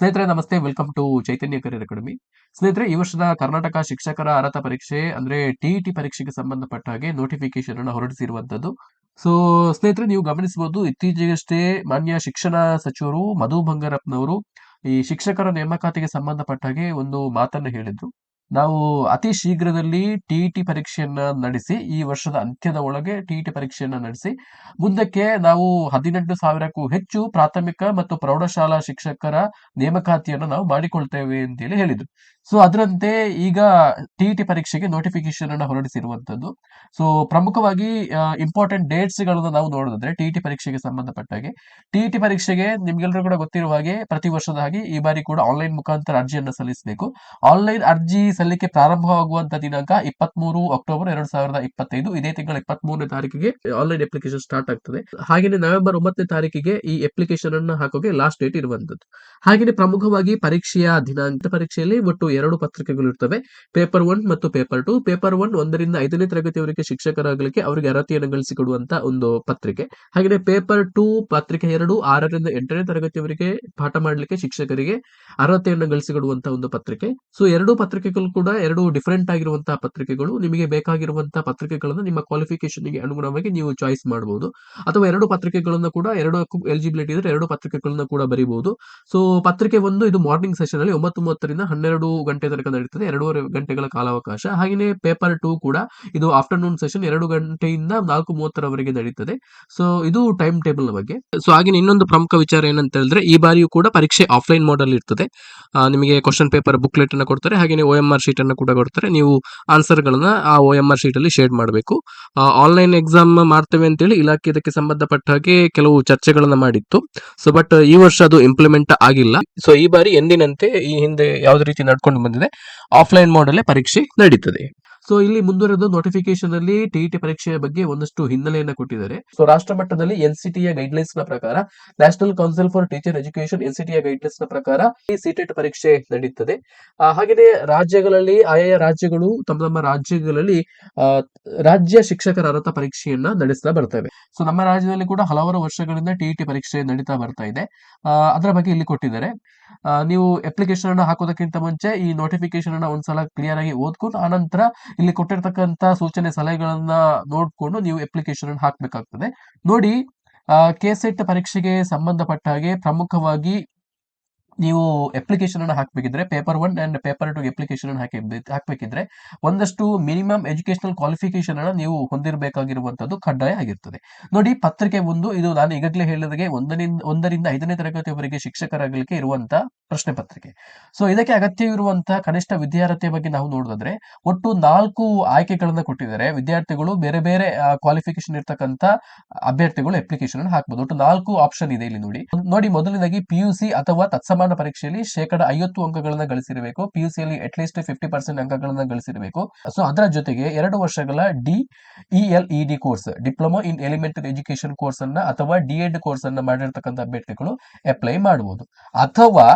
ಸ್ನೇಹಿತರೆ, ನಮಸ್ತೆ. Welcome to Chaitanya career academy ಸ್ನೇಹಿತರೆ, ಈ ವರ್ಷದ ಕರ್ನಾಟಕ ಶಿಕ್ಷಕರ ಅರ್ಹತಾ ಪರೀಕ್ಷೆ ಅಂದ್ರೆ ಟಿಇಟಿ ಪರೀಕ್ಷೆಗೆ ಸಂಬಂಧಪಟ್ಟ ಹಾಗೆ ನೋಟಿಫಿಕೇಶನ್ ಅನ್ನು ಹೊರಡಿಸಿರುವಂತದ್ದು. ಸೊ ಸ್ನೇಹಿತರೆ, ನೀವು ಗಮನಿಸಬಹುದು, ಇತ್ತೀಚೆಗಷ್ಟೇ ಮಾನ್ಯ ಶಿಕ್ಷಣ ಸಚಿವರು ಮಧು ಬಂಗಾರಪ್ಪನವರು ಈ ಶಿಕ್ಷಕರ ನೇಮಕಾತಿಗೆ ಸಂಬಂಧಪಟ್ಟ ಹಾಗೆ ಒಂದು ಮಾತನ್ನು ಹೇಳಿದ್ರು. ನಾವು ಅತಿ ಶೀಘ್ರದಲ್ಲಿ ಟಿ ಟಿಇಟಿ ಪರೀಕ್ಷೆಯನ್ನ ನಡೆಸಿ, ಈ ವರ್ಷದ ಅಂತ್ಯದ ಒಳಗೆ ಟಿ ಟಿಇಟಿ ಪರೀಕ್ಷೆಯನ್ನ ನಡೆಸಿ, ಮುಂದಕ್ಕೆ ನಾವು ಹದಿನೆಂಟು ಸಾವಿರಕ್ಕೂ ಹೆಚ್ಚು ಪ್ರಾಥಮಿಕ ಮತ್ತು ಪ್ರೌಢಶಾಲಾ ಶಿಕ್ಷಕರ ನೇಮಕಾತಿಯನ್ನು ನಾವು ಮಾಡಿಕೊಳ್ತೇವೆ ಅಂತೇಳಿ ಹೇಳಿದ್ರು. ಸೊ ಅದರಂತೆ ಈಗ ಟಿಇಟಿ ಪರೀಕ್ಷೆಗೆ ನೋಟಿಫಿಕೇಶನ್ ಅನ್ನು ಹೊರಡಿಸಿರುವಂತದ್ದು ಸೊ ಪ್ರಮುಖವಾಗಿ ಇಂಪಾರ್ಟೆಂಟ್ ಡೇಟ್ಸ್ ಗಳನ್ನ ನಾವು ನೋಡಿದ್ರೆ ಟಿಇಟಿ ಪರೀಕ್ಷೆಗೆ ಸಂಬಂಧಪಟ್ಟ ಹಾಗೆ ಟಿಇಟಿ ಪರೀಕ್ಷೆಗೆ ನಿಮ್ಗೆಲ್ಲರೂ ಕೂಡ ಗೊತ್ತಿರುವ ಹಾಗೆ ಪ್ರತಿ ವರ್ಷದ ಹಾಗೆ ಈ ಬಾರಿ ಕೂಡ ಆನ್ಲೈನ್ ಮುಖಾಂತರ ಅರ್ಜಿಯನ್ನು ಸಲ್ಲಿಸಬೇಕು. ಆನ್ಲೈನ್ ಅರ್ಜಿ ಸಲ್ಲಿಕೆ ಪ್ರಾರಂಭವಾಗುವಂತ ದಿನಾಂಕ ಇಪ್ಪತ್ಮೂರು ಅಕ್ಟೋಬರ್ ಎರಡ್ ಸಾವಿರದ ಇಪ್ಪತ್ತೈದು. ಇದೇ ತಿಂಗಳ ಇಪ್ಪತ್ತ್ ಮೂರನೇ ತಾರೀಕಿಗೆ ಆನ್ಲೈನ್ ಅಪ್ಲಿಕೇಶನ್ ಸ್ಟಾರ್ಟ್ ಆಗ್ತದೆ. ಹಾಗೆಯೇ ನವೆಂಬರ್ ಒಂಬತ್ತನೇ ತಾರೀಕಿಗೆ ಈ ಅಪ್ಲಿಕೇಶನ್ ಅನ್ನು ಹಾಕೋಕೆ ಲಾಸ್ಟ್ ಡೇಟ್ ಇರುವಂತದ್ದು ಹಾಗೆಯೇ ಪ್ರಮುಖವಾಗಿ ಪರೀಕ್ಷೆಯ ದಿನಾಂಕ ಪರೀಕ್ಷೆಯಲ್ಲಿ ಒಟ್ಟು ಎರಡು ಪತ್ರಿಕೆಗಳು ಇರ್ತವೆ. ಪೇಪರ್ ಒನ್ ಮತ್ತು ಪೇಪರ್ ಟು. ಪೇಪರ್ ಒನ್ ಒಂದರಿಂದ ಐದನೇ ತರಗತಿಯವರಿಗೆ ಶಿಕ್ಷಕರಾಗಲಿಕ್ಕೆ ಅವರಿಗೆ ಅರ್ಹತೆಯನ್ನು ಗಳಿಸಿಕೊಡುವಂತ ಒಂದು ಪತ್ರಿಕೆ. ಹಾಗೆ ಪೇಪರ್ ಟು, ಪತ್ರಿಕೆ ಎರಡು, ಆರರಿಂದ ಎಂಟನೇ ತರಗತಿಯವರಿಗೆ ಪಾಠ ಮಾಡಲಿಕ್ಕೆ ಶಿಕ್ಷಕರಿಗೆ ಅರ್ಹತೆಯನ್ನು ಗಳಿಸಿಕೊಡುವಂತಹ ಒಂದು ಪತ್ರಿಕೆ. ಸೊ ಎರಡು ಪತ್ರಿಕೆಗಳು ಕೂಡ ಎರಡು ಡಿಫರೆಂಟ್ ಆಗಿರುವಂತಹ ಪತ್ರಿಕೆಗಳು. ನಿಮಗೆ ಬೇಕಾಗಿರುವಂತಹ ಪತ್ರಿಕೆಗಳನ್ನು ನಿಮ್ಮ ಕ್ವಾಲಿಫಿಕೇಶನ್ಗೆ ಅನುಗುಣವಾಗಿ ನೀವು ಚಾಯ್ಸ್ ಮಾಡಬಹುದು ಅಥವಾ ಎರಡು ಪತ್ರಿಕೆಗಳನ್ನು ಕೂಡ ಎರಡು ಎಲಿಜಿಬಿಲಿಟಿ ಇದ್ರೆ ಎರಡು ಪತ್ರಿಕೆಗಳನ್ನ ಕೂಡ ಬರೀಬಹುದು ಸೊ ಪತ್ರಿಕೆ ಒಂದು ಇದು ಮಾರ್ನಿಂಗ್ ಸೆಷನ್ ಅಲ್ಲಿ ಒಂಬತ್ತು ಮೂವತ್ತರಿಂದ ಹನ್ನೆರಡು ಗಂಟೆ ತನಕ ನಡೀತದೆ, ಎರಡೂವರೆ ಗಂಟೆಗಳ ಕಾಲಾವಕಾಶ. ಹಾಗೆಯೇ ಪೇಪರ್ ಟೂ ಕೂಡ ಇದು ಆಫ್ಟರ್ನೂನ್ ಸೆಷನ್ ಎರಡು ಗಂಟೆಯಿಂದ ನಾಲ್ಕು ಮೂವತ್ತರವರೆಗೆ ನಡೀತದೆ. ಸೊ ಇದು ಟೈಮ್ ಟೇಬಲ್ ಬಗ್ಗೆ. ಸೊ ಹಾಗೆ ಇನ್ನೊಂದು ಪ್ರಮುಖ ವಿಚಾರ ಏನಂತ ಹೇಳಿದ್ರೆ, ಈ ಬಾರಿಯೂ ಕೂಡ ಪರೀಕ್ಷೆ ಆಫ್ಲೈನ್ ಮೋಡಲ್ ಇರ್ತದೆ. ನಿಮಗೆ ಕ್ವಶನ್ ಪೇಪರ್ ಬುಕ್ಲೆಟ್ ಅನ್ನು ಕೊಡ್ತಾರೆ ಹಾಗೆ ಓ ಎಂ ಆರ್ ಶೀಟ್ ಅನ್ನು ಕೂಡ ಕೊಡ್ತಾರೆ. ನೀವು ಆನ್ಸರ್ ಗಳನ್ನ ಆ ಓ ಎಂ ಆರ್ ಶೀಟ್ ಅಲ್ಲಿ ಶೇರ್ ಮಾಡಬೇಕು. ಆನ್ಲೈನ್ ಎಕ್ಸಾಮ್ ಮಾಡ್ತೇವೆ ಅಂತೇಳಿ ಇಲಾಖೆ ಇದಕ್ಕೆ ಸಂಬಂಧಪಟ್ಟ ಹಾಗೆ ಕೆಲವು ಚರ್ಚೆಗಳನ್ನ ಮಾಡಿತ್ತು. ಸೊ ಬಟ್ ಈ ವರ್ಷ ಅದು ಇಂಪ್ಲಿಮೆಂಟ್ ಆಗಿಲ್ಲ. ಸೊ ಈ ಬಾರಿ ಎಂದಿನಂತೆ, ಈ ಹಿಂದೆ ಯಾವುದೇ ರೀತಿ ನಡ್ಕೊಂಡು ಬಂದಿದೆ ಆಫ್ಲೈನ್ ಮೋಡಲ್ಲೇ ಪರೀಕ್ಷೆ ನಡೀತದೆ. ಸೊ ಇಲ್ಲಿ ಮುಂದುವರೆದು ನೋಟಿಫಿಕೇಶನ್ ಅಲ್ಲಿ ಟಿಇಟಿ ಪರೀಕ್ಷೆಯ ಬಗ್ಗೆ ಒಂದಷ್ಟು ಹಿನ್ನೆಲೆಯನ್ನು ಕೊಟ್ಟಿದ್ದಾರೆ. ಸೊ ರಾಷ್ಟ್ರ ಮಟ್ಟದಲ್ಲಿ ಎನ್ಸಿಟಿಯ ಗೈಡ್ಲೈನ್ಸ್ನ ಪ್ರಕಾರ National Council for Teacher Education ಎನ್ಸಿಟಿಯ ಗೈಡ್ಲೈನ್ಸ್ನ ಪ್ರಕಾರ ಈ ಸಿಟೆಟ್ ಪರೀಕ್ಷೆ ನಡೆಯುತ್ತದೆ ಹಾಗೆಯೇ ರಾಜ್ಯಗಳಲ್ಲಿ, ಆಯಾ ರಾಜ್ಯಗಳು ತಮ್ಮ ತಮ್ಮ ರಾಜ್ಯಗಳಲ್ಲಿ ರಾಜ್ಯ ಶಿಕ್ಷಕರ ಅರ್ಹತ ಪರೀಕ್ಷೆಯನ್ನ ನಡೆಸ್ತಾ ಬರ್ತವೆ. ಸೊ ನಮ್ಮ ರಾಜ್ಯದಲ್ಲಿ ಕೂಡ ಹಲವಾರು ವರ್ಷಗಳಿಂದ ಟಿಇಟಿ ಪರೀಕ್ಷೆ ನಡೀತಾ ಬರ್ತಾ ಇದೆ. ಅದರ ಬಗ್ಗೆ ಇಲ್ಲಿ ಕೊಟ್ಟಿದ್ದಾರೆ. ನೀವು ಅಪ್ಲಿಕೇಶನ್ ಅನ್ನ ಹಾಕೋದಕ್ಕಿಂತ ಮುಂಚೆ ಈ ನೋಟಿಫಿಕೇಶನ್ ಅನ್ನ ಒಂದ್ಸಲ ಕ್ಲಿಯರ್ ಆಗಿ ಓದ್ಕೊಂಡು, ಆನಂತರ ಇಲ್ಲಿ ಕೊಟ್ಟಿರ್ತಕ್ಕಂತ ಸೂಚನೆ ಸಲಹೆಗಳನ್ನ ನೋಡ್ಕೊಂಡು ನೀವು ಅಪ್ಲಿಕೇಶನ್ ಅನ್ನು ಹಾಕ್ಬೇಕಾಗ್ತದೆ. ನೋಡಿ ಕೆಸೆಟ್ ಪರೀಕ್ಷೆಗೆ ಸಂಬಂಧಪಟ್ಟ ಹಾಗೆ ಪ್ರಮುಖವಾಗಿ ನೀವು ಅಪ್ಲಿಕೇಶನ್ ಅನ್ನು ಹಾಕಬೇಕಿದ್ರೆ paper one and paper two application ಅನ್ನು ಹಾಕಿ ಹಾಕ್ಬೇಕಿದ್ರೆ ಒಂದಷ್ಟು ಮಿನಿಮಮ್ ಎಜುಕೇಶನಲ್ ಕ್ವಾಲಿಫಿಕೇಶನ್ ಅನ್ನು ನೀವು ಹೊಂದಿರಬೇಕಾಗಿರುವಂತದ್ದು ಕಡ್ಡಾಯ ಆಗಿರ್ತದೆ. ನೋಡಿ, ಪತ್ರಿಕೆ ಒಂದು, ಇದು ನಾನು ಈಗಾಗಲೇ ಹೇಳಿದಾಗೆ ಒಂದರಿಂದ ಒಂದರಿಂದ ಐದನೇ ತರಗತಿಯವರೆಗೆ ಶಿಕ್ಷಕರಾಗಲಿಕ್ಕೆ ಇರುವಂತಹ ಪ್ರಶ್ನೆ ಪತ್ರಿಕೆ. ಸೊ ಇದಕ್ಕೆ ಅಗತ್ಯವಿರುವಂತಹ ಕನಿಷ್ಠ ವಿದ್ಯಾರ್ಥಿಯ ಬಗ್ಗೆ ನಾವು ನೋಡಿದ್ರೆ ಒಟ್ಟು ನಾಲ್ಕು ಆಯ್ಕೆಗಳನ್ನ ಕೊಟ್ಟಿದ್ದಾರೆ. ವಿದ್ಯಾರ್ಥಿಗಳು ಬೇರೆ ಬೇರೆ ಕ್ವಾಲಿಫಿಕೇಶನ್ ಇರ್ತಕ್ಕಂತ ಅಭ್ಯರ್ಥಿಗಳು ಅಪ್ಲಿಕೇಶನ್ ಅನ್ನು ಹಾಕಬಹುದು ಒಟ್ಟು ನಾಲ್ಕು ಆಪ್ಷನ್ ಇದೆ ಇಲ್ಲಿ ನೋಡಿ. ನೋಡಿ, ಮೊದಲನೇದಾಗಿ ಪಿಯುಸಿ ಅಥವಾ ತತ್ಸಮಾನ ಪರೀಕ್ಷೆಯಲ್ಲಿ ಶೇಕಡ ಐವತ್ತು ಅಂಕಗಳನ್ನ ಗಳಿಸಿರಬೇಕು ಪಿಯುಸಿಯಲ್ಲಿ ಅಟ್ ಲೀಸ್ಟ್ ಫಿಫ್ಟಿ ಪರ್ಸೆಂಟ್ ಅಂಕಗಳನ್ನ ಗಳಿಸಿರಬೇಕು. ಸೊ ಅದರ ಜೊತೆಗೆ ಎರಡು ವರ್ಷಗಳ D E L E D course diploma in elementary education course ಅನ್ನ ಅಥವಾ ಡಿ ಎಡ್ ಕೋರ್ಸ್ ಅನ್ನ ಮಾಡಿರ್ತಕ್ಕಂಥ ಅಭ್ಯರ್ಥಿಗಳು ಅಪ್ಲೈ ಮಾಡಬಹುದು ಅಥವಾ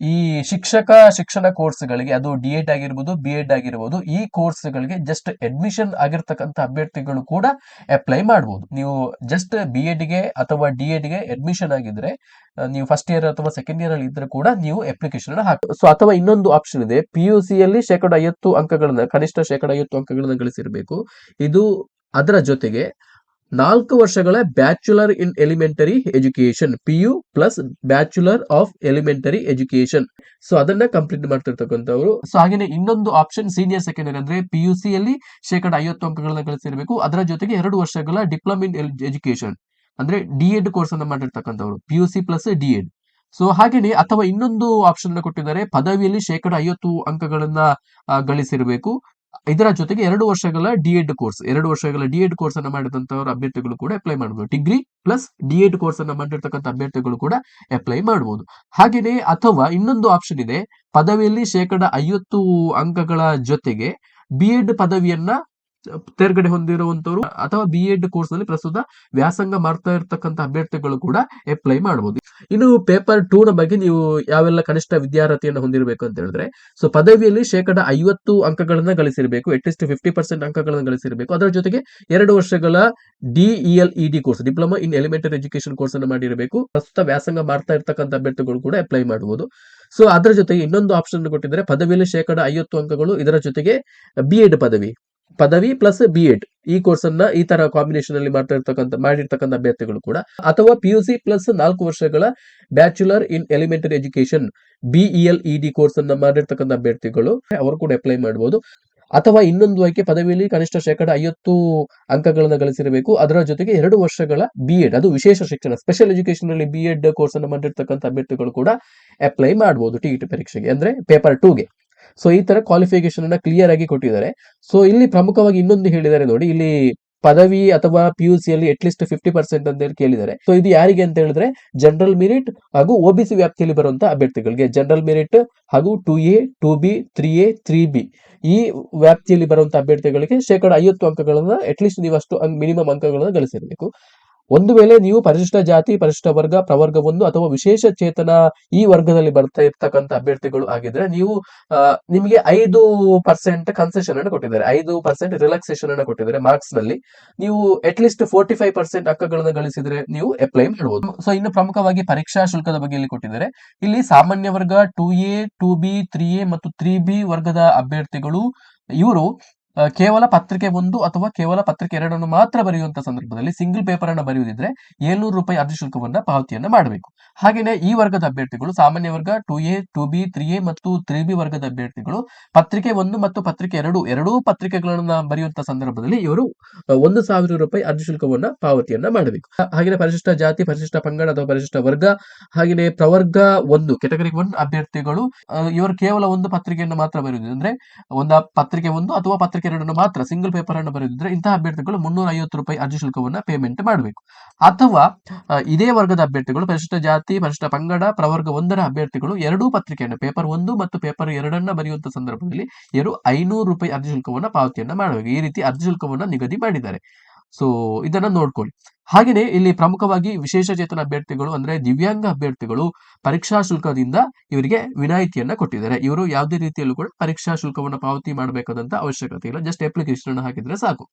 ಈ ಶಿಕ್ಷಕ ಶಿಕ್ಷಣ ಕೋರ್ಸ್ಗಳಿಗೆ ಅದು ಡಿ ಎಡ್ ಆಗಿರ್ಬೋದು ಬಿ ಎಡ್ ಆಗಿರ್ಬೋದು, ಈ ಕೋರ್ಸ್ಗಳಿಗೆ ಜಸ್ಟ್ ಅಡ್ಮಿಷನ್ ಆಗಿರ್ತಕ್ಕಂಥ ಅಭ್ಯರ್ಥಿಗಳು ಕೂಡ ಅಪ್ಲೈ ಮಾಡ್ಬೋದು. ನೀವು ಜಸ್ಟ್ ಬಿ ಗೆ ಅಥವಾ ಡಿ ಎಡ್ಗೆ ಅಡ್ಮಿಷನ್ ಆಗಿದ್ರೆ ನೀವು ಫಸ್ಟ್ ಇಯರ್ ಅಥವಾ ಸೆಕೆಂಡ್ ಇಯರ್ ಅಲ್ಲಿ ಇದ್ರೆ ಕೂಡ ನೀವು ಅಪ್ಲಿಕೇಶನ್ ಹಾಕಿ ಸೊ ಅಥವಾ ಇನ್ನೊಂದು ಆಪ್ಷನ್ ಇದೆ ಪಿ ಯು ಸಿಯಲ್ಲಿ ಶೇಕಡ ಐವತ್ತು ಅಂಕಗಳನ್ನ, ಕನಿಷ್ಠ ಶೇಕಡ ಐವತ್ತು ಅಂಕಗಳನ್ನ ಗಳಿಸಿರಬೇಕು. ಇದು ಅದರ ಜೊತೆಗೆ ನಾಲ್ಕು ವರ್ಷಗಳ bachelor in elementary education P U plus bachelor of elementary education so ಅದನ್ನ ಕಂಪ್ಲೀಟ್ ಮಾಡ್ತಿರ್ತಕ್ಕಂಥವ್ರು. ಸೊ ಹಾಗೆ ಇನ್ನೊಂದು ಆಪ್ಷನ್ ಸೀನಿಯರ್ ಸೆಕೆಂಡರಿ ಅಂದ್ರೆ ಪಿ ಯು ಸಿಯಲ್ಲಿ ಶೇಕಡ ಐವತ್ತು ಅಂಕಗಳನ್ನ ಗಳಿಸಿರಬೇಕು ಅದರ ಜೊತೆಗೆ ಎರಡು ವರ್ಷಗಳ ಡಿಪ್ಲೊಮಾ ಇನ್ ಎಜುಕೇಶನ್ ಅಂದ್ರೆ ಡಿ ಎಡ್ ಕೋರ್ಸ್ ಅನ್ನ ಮಾಡಿರ್ತಕ್ಕಂಥವ್ರು P U C plus D Ed so ಹಾಗೇನೆ ಅಥವಾ ಇನ್ನೊಂದು ಆಪ್ಷನ್ ಕೊಟ್ಟಿದ್ದಾರೆ, ಪದವಿಯಲ್ಲಿ ಶೇಕಡ ಐವತ್ತು ಅಂಕಗಳನ್ನ ಗಳಿಸಿರಬೇಕು. ಇದರ ಜೊತೆಗೆ ಎರಡು ವರ್ಷಗಳ ಡಿ ಎಡ್ ಕೋರ್ಸ್ ಎರಡು ವರ್ಷಗಳ ಡಿ ಎಡ್ ಕೋರ್ಸ್ ಅನ್ನು ಮಾಡಿದಂತವರು ಅಭ್ಯರ್ಥಿಗಳು ಕೂಡ ಅಪ್ಲೈ ಮಾಡಬಹುದು degree plus D Ed course ಅನ್ನು ಮಾಡಿರ್ತಕ್ಕಂಥ ಅಭ್ಯರ್ಥಿಗಳು ಕೂಡ ಅಪ್ಲೈ ಮಾಡಬಹುದು ಹಾಗೆಯೇ ಅಥವಾ ಇನ್ನೊಂದು ಆಪ್ಷನ್ ಇದೆ, ಪದವಿಯಲ್ಲಿ ಶೇಕಡ ಐವತ್ತು ಅಂಕಗಳ ಜೊತೆಗೆ ಬಿ ಎಡ್ ಪದವಿಯನ್ನ ತೇರ್ಗಡೆ ಹೊಂದಿರುವಂತವರು ಅಥವಾ ಬಿ ಎಡ್ ಕೋರ್ಸ್ನಲ್ಲಿ ಪ್ರಸ್ತುತ ವ್ಯಾಸಂಗ ಮಾಡ್ತಾ ಇರ್ತಕ್ಕಂಥ ಅಭ್ಯರ್ಥಿಗಳು ಕೂಡ ಅಪ್ಲೈ ಮಾಡಬಹುದು ಇನ್ನು ಪೇಪರ್ ಟೂ ನ ಬಗ್ಗೆ ನೀವು ಯಾವೆಲ್ಲ ಕನಿಷ್ಠ ವಿದ್ಯಾರ್ಹತೆಯನ್ನು ಹೊಂದಿರಬೇಕು ಅಂತ ಹೇಳಿದ್ರೆ ಸೊ ಪದವಿಯಲ್ಲಿ ಶೇಕಡ ಐವತ್ತು ಅಂಕಗಳನ್ನ ಗಳಿಸಿರಬೇಕು ಅಟ್ಲೀಸ್ಟ್ ಫಿಫ್ಟಿ ಪರ್ಸೆಂಟ್ ಅಂಕಗಳನ್ನು ಗಳಿಸಿರಬೇಕು. ಅದರ ಜೊತೆಗೆ ಎರಡು ವರ್ಷಗಳ DEL ED course diploma in elementary education course ಅನ್ನು ಮಾಡಿರಬೇಕು. ಪ್ರಸ್ತುತ ವ್ಯಾಸಂಗ ಮಾಡ್ತಾ ಇರ್ತಕ್ಕಂಥ ಅಭ್ಯರ್ಥಿಗಳು ಕೂಡ ಅಪ್ಲೈ ಮಾಡಬಹುದು ಸೊ ಅದರ ಜೊತೆಗೆ ಇನ್ನೊಂದು ಆಪ್ಷನ್ ಕೊಟ್ಟಿದ್ದಾರೆ, ಪದವಿಯಲ್ಲಿ ಶೇಕಡ ಐವತ್ತು ಅಂಕಗಳು, ಇದರ ಜೊತೆಗೆ ಬಿ ಎಡ್ ಪದವಿ. ಪದವಿ ಪ್ಲಸ್ ಬಿ ಎಡ್ ಈ ಕೋರ್ಸ್ ಅನ್ನ ಈ ತರ ಕಾಂಬಿನೇಷನ್ ಅಲ್ಲಿ ಮಾಡ್ತಾ ಇರ್ತಕ್ಕಂಥ ಮಾಡಿರ್ತಕ್ಕಂಥ ಅಭ್ಯರ್ಥಿಗಳು ಕೂಡ, ಅಥವಾ ಪಿ ಯು ಸಿ ಪ್ಲಸ್ ನಾಲ್ಕು ವರ್ಷಗಳ bachelor in elementary education BEL ED course ಅನ್ನ ಮಾಡಿರ್ತಕ್ಕಂಥ ಅಭ್ಯರ್ಥಿಗಳು ಅವರು ಕೂಡ ಅಪ್ಲೈ ಮಾಡಬಹುದು ಅಥವಾ ಇನ್ನೊಂದು ಆಯ್ಕೆ, ಪದವಿಯಲ್ಲಿ ಕನಿಷ್ಠ ಶೇಕಡ ಐವತ್ತು ಅಂಕಗಳನ್ನ ಗಳಿಸಿರಬೇಕು. ಅದರ ಜೊತೆಗೆ ಎರಡು ವರ್ಷಗಳ ಬಿ ಎಡ್ ಅದು ವಿಶೇಷ ಶಿಕ್ಷಣ ಸ್ಪೆಷಲ್ ಎಜುಕೇಶನ್ ಅಲ್ಲಿ ಬಿ ಎಡ್ ಕೋರ್ಸ್ ಅನ್ನು ಮಾಡಿರ್ತಕ್ಕಂಥ ಅಭ್ಯರ್ಥಿಗಳು ಕೂಡ ಅಪ್ಲೈ ಮಾಡಬಹುದು ಟಿ ಪರೀಕ್ಷೆಗೆ. ಅಂದ್ರೆ ಪೇಪರ್ ಟೂಗೆ ಸೊ ಈ ತರ ಕ್ವಾಲಿಫಿಕೇಶನ್ ಅನ್ನ ಕ್ಲಿಯರ್ ಆಗಿ ಕೊಟ್ಟಿದ್ದಾರೆ. ಸೊ ಇಲ್ಲಿ ಪ್ರಮುಖವಾಗಿ ಇನ್ನೊಂದು ಹೇಳಿದ್ದಾರೆ ನೋಡಿ. ಇಲ್ಲಿ ಪದವಿ ಅಥವಾ ಪಿ ಯು ಸಿ ಅಲ್ಲಿ ಅಟ್ಲೀಸ್ಟ್ ಫಿಫ್ಟಿ ಪರ್ಸೆಂಟ್ ಅಂತ ಹೇಳಿ ಕೇಳಿದ್ದಾರೆ. ಸೊ ಇದು ಯಾರಿಗೆ ಅಂತ ಹೇಳಿದ್ರೆ ಜನರಲ್ ಮೆರಿಟ್ ಹಾಗೂ ಒಬಿಸಿ ವ್ಯಾಪ್ತಿಯಲ್ಲಿ ಬರುವಂತಹ ಅಭ್ಯರ್ಥಿಗಳಿಗೆ. ಜನರಲ್ ಮೆರಿಟ್ ಹಾಗೂ two A two B three A three B ಈ ವ್ಯಾಪ್ತಿಯಲ್ಲಿ ಬರುವಂತಹ ಅಭ್ಯರ್ಥಿಗಳಿಗೆ ಶೇಕಡ ಐವತ್ತು ಅಂಕಗಳನ್ನ ಅಟ್ಲೀಸ್ಟ್ ನೀವು ಅಷ್ಟು ಮಿನಿಮಮ್ ಅಂಕಗಳನ್ನ ಗಳಿಸಿರಬೇಕು. ಒಂದು ವೇಳೆ ನೀವು ಪರಿಶಿಷ್ಟ ಜಾತಿ, ಪರಿಶಿಷ್ಟ ವರ್ಗ ಪ್ರವರ್ಗ ಒಂದು ಅಥವಾ ವಿಶೇಷ ಚೇತನ ಈ ವರ್ಗದಲ್ಲಿ ಬರ್ತಾ ಇರ್ತಕ್ಕಂಥ ಅಭ್ಯರ್ಥಿಗಳು ಆಗಿದ್ರೆ ನೀವು ನಿಮಗೆ ಐದು ಪರ್ಸೆಂಟ್ ಕನ್ಸೆಷನ್ ಅನ್ನು ಕೊಟ್ಟಿದ್ದಾರೆ. ಐದು ಪರ್ಸೆಂಟ್ ರಿಲ್ಯಾಕ್ಸೇಷನ್ ಅನ್ನು ಕೊಟ್ಟಿದ್ದಾರೆ ಮಾರ್ಕ್ಸ್ನಲ್ಲಿ. ನೀವು at least forty five percent ಅಕ್ಕಗಳನ್ನು ಗಳಿಸಿದ್ರೆ ನೀವು ಅಪ್ಲೈ ಮಾಡಬಹುದು ಸೊ ಇನ್ನು ಪ್ರಮುಖವಾಗಿ ಪರೀಕ್ಷಾ ಶುಲ್ಕದ ಬಗ್ಗೆ ಇಲ್ಲಿ ಕೊಟ್ಟಿದ್ದಾರೆ. ಇಲ್ಲಿ ಸಾಮಾನ್ಯ ವರ್ಗ two A two B three A ಮತ್ತು ತ್ರೀ ಬಿ ವರ್ಗದ ಅಭ್ಯರ್ಥಿಗಳು ಇವರು ಕೇವಲ ಪತ್ರಿಕೆ ಒಂದು ಅಥವಾ ಕೇವಲ ಪತ್ರಿಕೆ ಎರಡನ್ನು ಮಾತ್ರ ಬರೆಯುವಂತಹ ಸಂದರ್ಭದಲ್ಲಿ ಸಿಂಗಲ್ ಪೇಪರ್ ಅನ್ನು ಬರೆಯುವುದಿದ್ರೆ ಏಳ್ನೂರು ರೂಪಾಯಿ ಅರ್ಜಿ ಶುಲ್ಕವನ್ನ ಪಾವತಿಯನ್ನ ಮಾಡಬೇಕು. ಹಾಗೆಯೇ ಈ ವರ್ಗದ ಅಭ್ಯರ್ಥಿಗಳು ಸಾಮಾನ್ಯ ವರ್ಗ two A two B three A ಮತ್ತು ತ್ರೀ ಬಿ ವರ್ಗದ ಅಭ್ಯರ್ಥಿಗಳು ಪತ್ರಿಕೆ ಒಂದು ಮತ್ತು ಪತ್ರಿಕೆ ಎರಡು, ಎರಡೂ ಪತ್ರಿಕೆಗಳನ್ನ ಬರೆಯುವಂತಹ ಸಂದರ್ಭದಲ್ಲಿ ಇವರು ಒಂದು ಸಾವಿರ ರೂಪಾಯಿ ಅರ್ಜಿ ಶುಲ್ಕವನ್ನ ಪಾವತಿಯನ್ನ ಮಾಡಬೇಕು. ಹಾಗೆಯೇ ಪರಿಶಿಷ್ಟ ಜಾತಿ, ಪರಿಶಿಷ್ಟ ಪಂಗಡ ಅಥವಾ ಪರಿಶಿಷ್ಟ ವರ್ಗ ಹಾಗೆಯೇ ಪ್ರವರ್ಗ ಒಂದು ಕೆಟಗರಿ ಒನ್ ಅಭ್ಯರ್ಥಿಗಳು ಇವರು ಕೇವಲ ಒಂದು ಪತ್ರಿಕೆಯನ್ನು ಮಾತ್ರ ಬರೆಯುವುದು ಅಂದ್ರೆ ಒಂದು ಪತ್ರಿಕೆ ಒಂದು ಅಥವಾ ಪತ್ರಿಕೆ ಎರಡನ್ನು ಮಾತ್ರ ಸಿಂಗಲ್ ಪೇಪರ್ ಅನ್ನು ಬರೆದಿದ್ರೆ ಇಂತಹ ಅಭ್ಯರ್ಥಿಗಳು ಮುನ್ನೂರ ಐವತ್ತು ರೂಪಾಯಿ ಅರ್ಜಿ ಶುಲ್ಕವನ್ನು ಪೇಮೆಂಟ್ ಮಾಡಬೇಕು. ಅಥವಾ ಇದೇ ವರ್ಗದ ಅಭ್ಯರ್ಥಿಗಳು ಪರಿಶಿಷ್ಟ ಜಾತಿ, ಪರಿಶಿಷ್ಟ ಪಂಗಡ, ಪ್ರವರ್ಗ ಒಂದರ ಅಭ್ಯರ್ಥಿಗಳು ಎರಡೂ ಪತ್ರಿಕೆಯನ್ನು ಪೇಪರ್ ಒಂದು ಮತ್ತು ಪೇಪರ್ ಎರಡನ್ನ ಬರೆಯುವಂತಹ ಸಂದರ್ಭದಲ್ಲಿ ಇವರು ಐನೂರು ರೂಪಾಯಿ ಅರ್ಜಿ ಶುಲ್ಕವನ್ನು ಪಾವತಿಯನ್ನ ಮಾಡಬೇಕು. ಈ ರೀತಿ ಅರ್ಜಿ ಶುಲ್ಕವನ್ನು ನಿಗದಿ ಮಾಡಿದ್ದಾರೆ. ಸೊ ಇದನ್ನ ನೋಡ್ಕೊಳ್ಳಿ. ಹಾಗೆಯೇ ಇಲ್ಲಿ ಪ್ರಮುಖವಾಗಿ ವಿಶೇಷ ಚೇತನ ಅಭ್ಯರ್ಥಿಗಳು ಅಂದ್ರೆ ದಿವ್ಯಾಂಗ ಅಭ್ಯರ್ಥಿಗಳು ಪರೀಕ್ಷಾ ಶುಲ್ಕದಿಂದ ಇವರಿಗೆ ವಿನಾಯಿತಿಯನ್ನ ಕೊಟ್ಟಿದ್ದಾರೆ. ಇವರು ಯಾವುದೇ ರೀತಿಯಲ್ಲೂ ಕೂಡ ಪರೀಕ್ಷಾ ಶುಲ್ಕವನ್ನು ಪಾವತಿ ಮಾಡಬೇಕಾದಂತ ಅವಶ್ಯಕತೆ ಇಲ್ಲ. ಜಸ್ಟ್ ಅಪ್ಲಿಕೇಶನ್ ಅನ್ನು ಹಾಕಿದ್ರೆ ಸಾಕು.